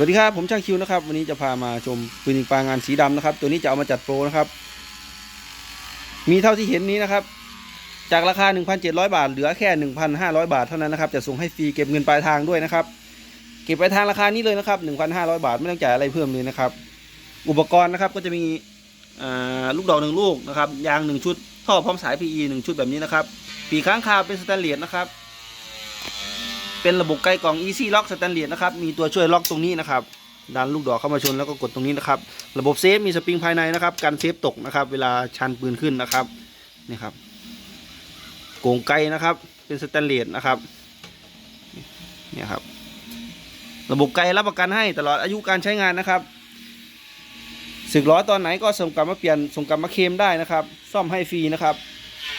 สวัสดีครับผมช่างคิวนะครับวันนี้จะพามาชมปืนยิงปลางานสีดำนะครับ ตัวนี้จะเอามาจัดโปรนะครับ มีเท่าที่เห็นนี้นะครับ จากราคา 1,700 บาท เหลือแค่ 1,500 บาทเท่านั้นนะครับจะส่งให้ฟรีเก็บเงินปลายทางด้วยนะครับ เก็บปลายทางราคานี้เลยนะครับ 1,500 บาทไม่ต้องจ่ายอะไรเพิ่มเลยนะครับ อุปกรณ์นะครับก็จะมีลูกดอกหนึ่งลูกนะครับยางหนึ่งชุดท่อพร้อมสาย PE หนึ่งชุดแบบนี้นะครับปีกค้างคาวเป็นสแตนเลสนะครับ เป็นระบบไกลกล่อง Easy Lock สแตนเลสนะครับ มีตัวช่วยล็อกตรงนี้นะครับ ดันลูกดอกเข้ามาชนแล้วก็กดตรงนี้นะครับ ระบบเซฟมีสปริงภายในนะครับ กันเซฟตกนะครับ เวลาชันปืนขึ้นนะครับ นี่ครับ โกงไกนะครับ เป็นสแตนเลสนะครับ เนี่ยครับ ระบบไกลรับประกันให้ตลอดอายุการใช้งานนะครับสึกล้อตอนไหนก็ส่งกลับมาเปลี่ยนส่งกลับมาเคลมได้นะครับ ซ่อมให้ฟรีนะครับ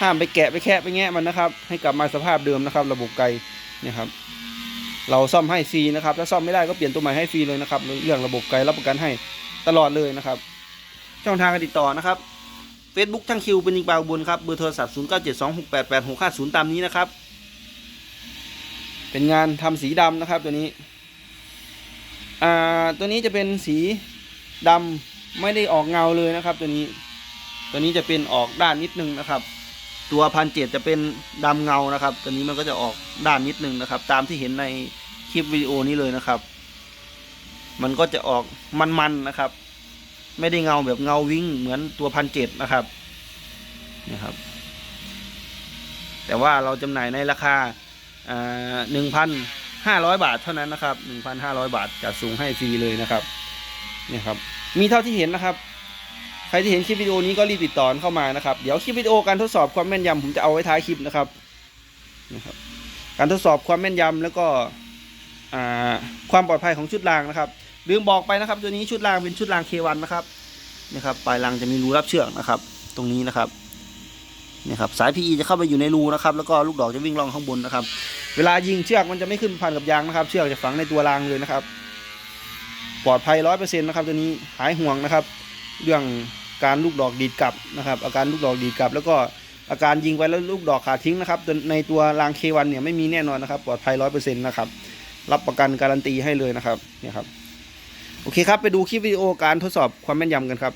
ห้ามไปแกะไปแคะไปแงะมันนะครับ ให้กลับมาสภาพเดิมนะครับ ระบบไกลเนี่ยครับ เราซ่อมให้ฟรีนะครับ ถ้าซ่อมไม่ได้ก็เปลี่ยนตัวใหม่ให้ฟรีเลยนะครับเรื่องระบบไกลรับประกันให้ตลอดเลยนะครับ ช่องทางการติดต่อนะครับ Facebook ช่างคิวเป็นยิงปลาอุบลครับเบอร์โทรศัพท์ 0 9 7 2 6 8 8 6 5 0 ตามนี้นะครับ เป็นงานทำสีดำนะครับตัวนี้อ่าตัวนี้จะเป็นสีดำไม่ได้ออกเงาเลยนะครับ ตัวนี้ ตัวนี้จะเป็นออกด้านนิดนึงนะครับ ตัวพันเจ็ดจะเป็นดำเงานะครับ ตัวนี้มันก็จะออกด้านนิดนึงนะครับ ตามที่เห็นใน คลิปวิดีโอนี้เลยนะครับ มันก็จะออกมันๆนะครับ ไม่ได้เงาแบบเงาวิ่งเหมือนตัวพันเจ็ดนะครับนี่ครับ แต่ว่าเราจำหน่ายในราคาหนึ่งพันห้าร้อยบาทเท่านั้นนะครับหนึ่งพันห้าร้อยบาทจะส่งให้ฟรีเลยนะครับนี่ครับ มีเท่าที่เห็นนะครับ ใครที่เห็นคลิปวิดีโอนี้ก็รีบติดต่อเข้ามานะครับ เดี๋ยวคลิปวิดีโอการทดสอบความแม่นยำผมจะเอาไว้ท้ายคลิปนะครับนะครับ การทดสอบความแม่นยำแล้วก็ ความปลอดภัยของชุดรางนะครับลืมบอกไปนะครับ ตัวนี้ชุดรางเป็นชุดราง K1 นะครับนะครับปลายรางจะมีรูรับเชือกนะครับ ตรงนี้นะครับนี่ครับสาย PE จะเข้าไปอยู่ในรูนะครับ แล้วก็ลูกดอกจะวิ่งล่องข้างบนนะครับ เวลายิงเชือกมันจะไม่ขึ้นพันกับยางนะครับ เชือกจะฝังในตัวรางเลยนะครับ ปลอดภัยร้อยเปอร์เซ็นต์นะครับ ตัวนี้หายห่วงนะครับ เรื่องการลูกดอกดีดกลับนะครับ อาการลูกดอกดีดกลับ แล้วก็อาการยิงไปแล้วลูกดอกขาดทิ้งนะครับในตัวรางเควันเนี่ยไม่มีแน่นอนนะครับ ปลอดภัยร้อยเปอร์เซ็นต์นะครับ รับประกันการันตีให้เลยนะครับเนี่ยครับโอเคครับไปดูคลิปวิดีโอการทดสอบความแม่นยำกันครับ